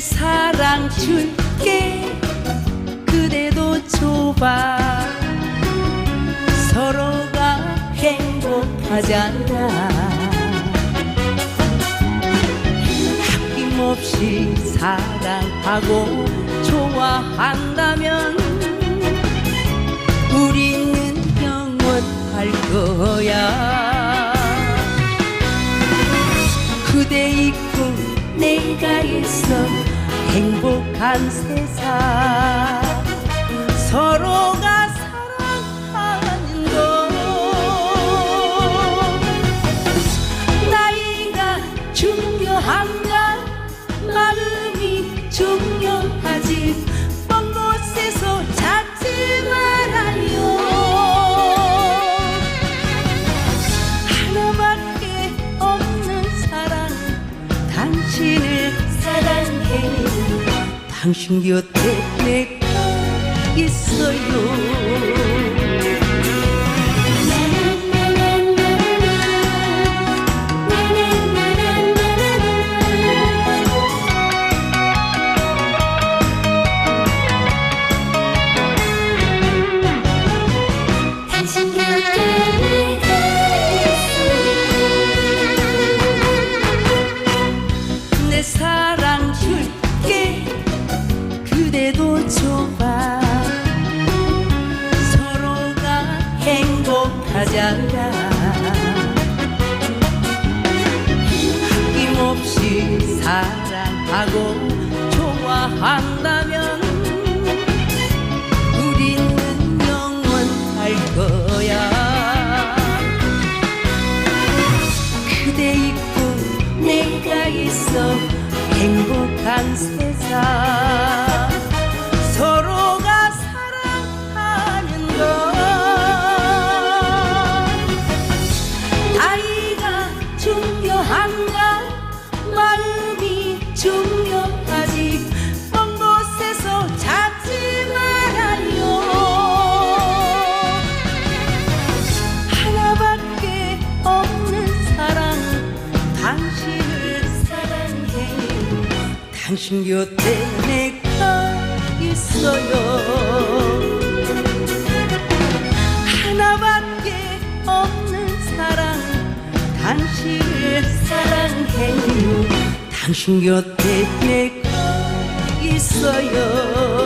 사랑 줄게. 그대도 줘봐. 서로가 행복하잖아. 아낌없이 사랑하고 좋아한다면 우리는 영원할 거야. 행복한 세상. 서로가 사랑하는 것. 나이가 중요한가? 마음 당신 곁에 내가 있어요 행복하잖아. 아낌없이 사랑하고 좋아한다면 우리는 영원할 거야. 그대 있고 내가 있어 행복한 세상 당신 곁에 내가 있어요. 하나밖에 없는 사랑 당신을 사랑해요. 당신 곁에 내가 있어요